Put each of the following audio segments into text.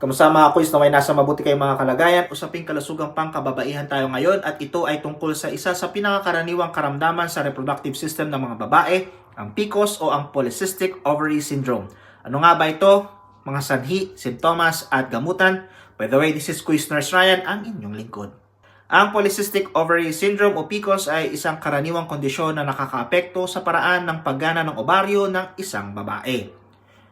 Kamusta mga quiz na may nasa mabuti kayong mga kalagayan, usaping kalusugang pangkababaihan tayo ngayon at ito ay tungkol sa isa sa pinakakaraniwang karamdaman sa reproductive system ng mga babae, ang PCOS o ang Polycystic Ovary Syndrome. Ano nga ba ito? Mga sanhi, simptomas at gamutan. By the way, this is Quiz Nurse Ryan, ang inyong lingkod. Ang Polycystic Ovary Syndrome o PCOS ay isang karaniwang kondisyon na nakakaapekto sa paraan ng paggana ng obaryo ng isang babae.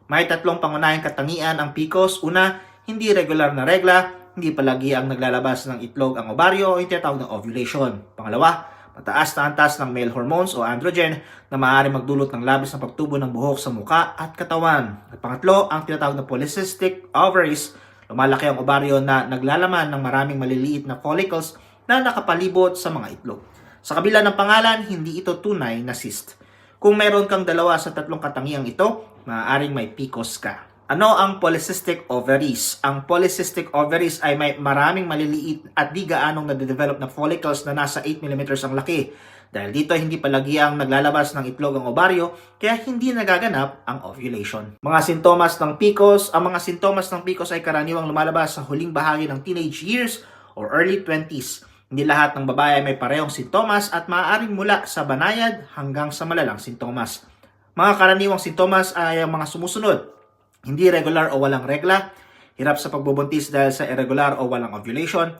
May tatlong pangunahing katangian ang PCOS. Una, hindi regular na regla, hindi palagi ang naglalabas ng itlog ang obaryo o yung tinatawag na ovulation. Pangalawa, mataas na antas ng male hormones o androgen na maaari magdulot ng labis na pagtubo ng buhok sa muka at katawan. At pangatlo, ang tinatawag na polycystic ovaries, lumalaki ang obaryo na naglalaman ng maraming maliliit na follicles na nakapalibot sa mga itlog. Sa kabila ng pangalan, hindi ito tunay na cyst. Kung mayroon kang dalawa sa tatlong katangiang ito, maaaring may PCOS ka. Ano ang polycystic ovaries? Ang polycystic ovaries ay may maraming maliliit at di gaanong nade-develop na follicles na nasa 8 mm ang laki. Dahil dito hindi palagi ang naglalabas ng itlog ang ovaryo, kaya hindi nagaganap ang ovulation. Mga sintomas ng PCOS, ang mga sintomas ng PCOS ay karaniwang lumalabas sa huling bahagi ng teenage years or early 20s. Hindi lahat ng babae may parehong sintomas at maaaring mula sa banayad hanggang sa malalang sintomas. Mga karaniwang sintomas ay ang mga sumusunod. Hindi regular o walang regla, hirap sa pagbubuntis dahil sa irregular o walang ovulation,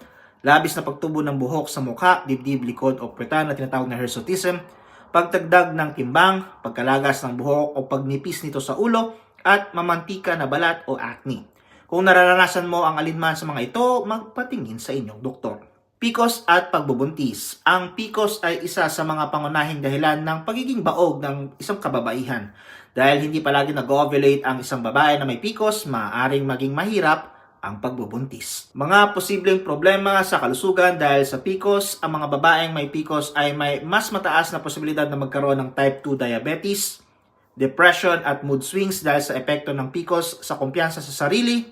labis na pagtubo ng buhok sa mukha, dibdib, likod o puwetan na tinatawag na hirsutism, pagtagdag ng timbang, pagkalagas ng buhok o pagnipis nito sa ulo, at mamantika na balat o acne. Kung nararanasan mo ang alinman sa mga ito, magpatingin sa inyong doktor. PCOS at pagbubuntis. Ang PCOS ay isa sa mga pangunahing dahilan ng pagiging baog ng isang kababaihan. Dahil hindi palagi nag-ovulate ang isang babae na may PCOS, maaaring maging mahirap ang pagbubuntis. Mga posibleng problema sa kalusugan dahil sa PCOS, ang mga babaeng may PCOS ay may mas mataas na posibilidad na magkaroon ng type 2 diabetes, depression at mood swings dahil sa epekto ng PCOS sa kumpiyansa sa sarili,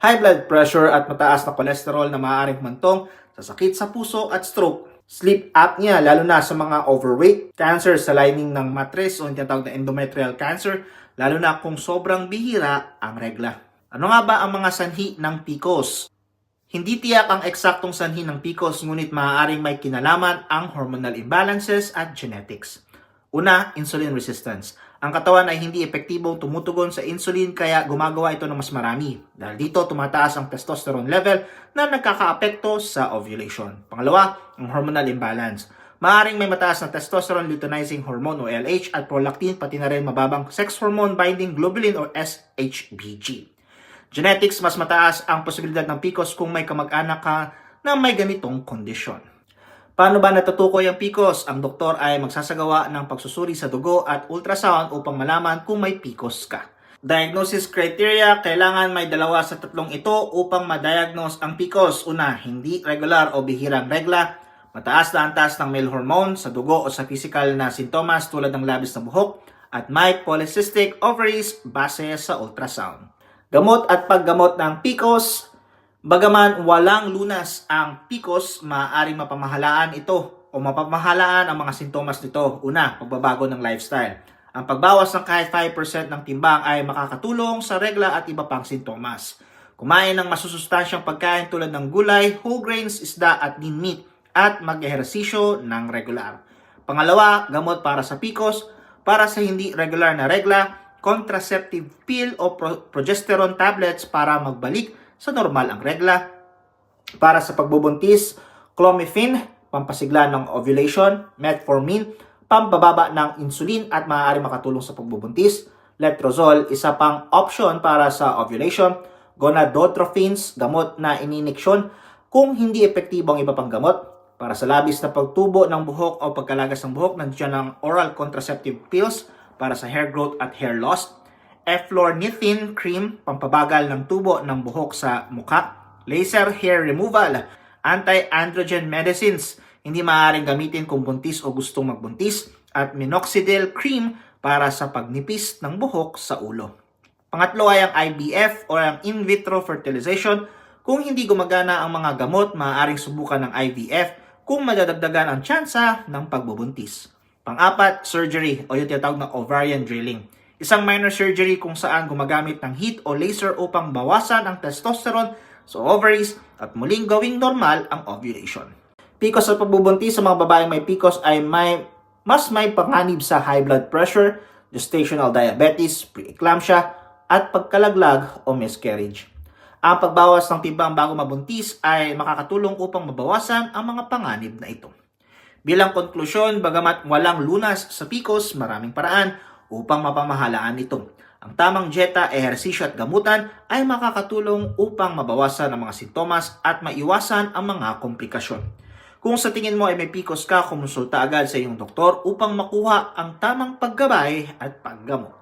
high blood pressure at mataas na cholesterol na maaaring mantong sa sakit sa puso at stroke, sleep apnea lalo na sa mga overweight, cancer sa lining ng matres o tinatawag na endometrial cancer, lalo na kung sobrang bihira ang regla. Ano nga ba ang mga sanhi ng PCOS? Hindi tiyak ang eksaktong sanhi ng PCOS ngunit maaaring may kinalaman ang hormonal imbalances at genetics. Una, insulin resistance. Ang katawan ay hindi epektibong tumutugon sa insulin kaya gumagawa ito ng mas marami. Dahil dito tumataas ang testosterone level na nagkakaapekto sa ovulation. Pangalawa, ang hormonal imbalance. Maaring may mataas na testosterone luteinizing hormone o LH at prolactin pati na rin mababang sex hormone binding globulin o SHBG. Genetics, mas mataas ang posibilidad ng PCOS kung may kamag-anak ka na may ganitong kondisyon. Paano ba natutukoy ang PCOS? Ang doktor ay magsasagawa ng pagsusuri sa dugo at ultrasound upang malaman kung may PCOS ka. Diagnosis criteria, kailangan may dalawa sa tatlong ito upang ma-diagnose ang PCOS. Una, hindi regular o bihirang regla, mataas na antas ng male hormone sa dugo o sa physical na sintomas tulad ng labis na buhok, at may polycystic ovaries base sa ultrasound. Gamot at paggamot ng PCOS, Bagaman walang lunas ang PCOS, maaaring mapamahalaan ito o mapamahalaan ang mga sintomas nito. Una, pagbabago ng lifestyle. Ang pagbawas ng kahit 5% ng timbang ay makakatulong sa regla at iba pang sintomas. Kumain ng masusustansyang pagkain tulad ng gulay, whole grains, isda at lean meat at mag-ehersisyo ng regular. Pangalawa, gamot para sa PCOS, para sa hindi regular na regla, contraceptive pill o pro- progesterone tablets para magbalik sa normal ang regla. Para sa pagbubuntis, clomiphene, pampasigla ng ovulation, metformin, pambababa ng insulin at maaari makatulong sa pagbubuntis. Letrozole, isa pang option para sa ovulation. Gonadotrophins, gamot na ininiksyon kung hindi epektibo ang iba pang gamot. Para sa labis na pagtubo ng buhok o pagkalagas ng buhok, nandiyan ang oral contraceptive pills para sa hair growth at hair loss eflornithine cream, pampabagal ng tubo ng buhok sa mukha, laser hair removal, anti-androgen medicines, hindi maaaring gamitin kung buntis o gustong magbuntis, at minoxidil cream para sa pagnipis ng buhok sa ulo. Pangatlo ay ang IVF o ang in vitro fertilization. Kung hindi gumagana ang mga gamot, maaaring subukan ng IVF kung madadagdagan ang tsansa ng pagbubuntis. Pang-apat, surgery o yung tinatawag na ovarian drilling. Isang minor surgery kung saan gumagamit ng heat o laser upang bawasan ang testosterone sa ovaries at muling gawing normal ang ovulation. PCOS sa pagbubuntis sa mga babaeng may PCOS ay may mas may panganib sa high blood pressure, gestational diabetes, preeclampsia, at pagkalaglag o miscarriage. Ang pagbawas ng timbang bago mabuntis ay makakatulong upang mabawasan ang mga panganib na ito. Bilang konklusyon, bagamat walang lunas sa PCOS, maraming paraan upang mapamahalaan ito. Ang tamang dieta, ehersisyo at gamutan ay makakatulong upang mabawasan ang mga sintomas at maiwasan ang mga komplikasyon. Kung sa tingin mo ay may PCOS ka, kumonsulta agad sa iyong doktor upang makuha ang tamang paggabay at paggamot.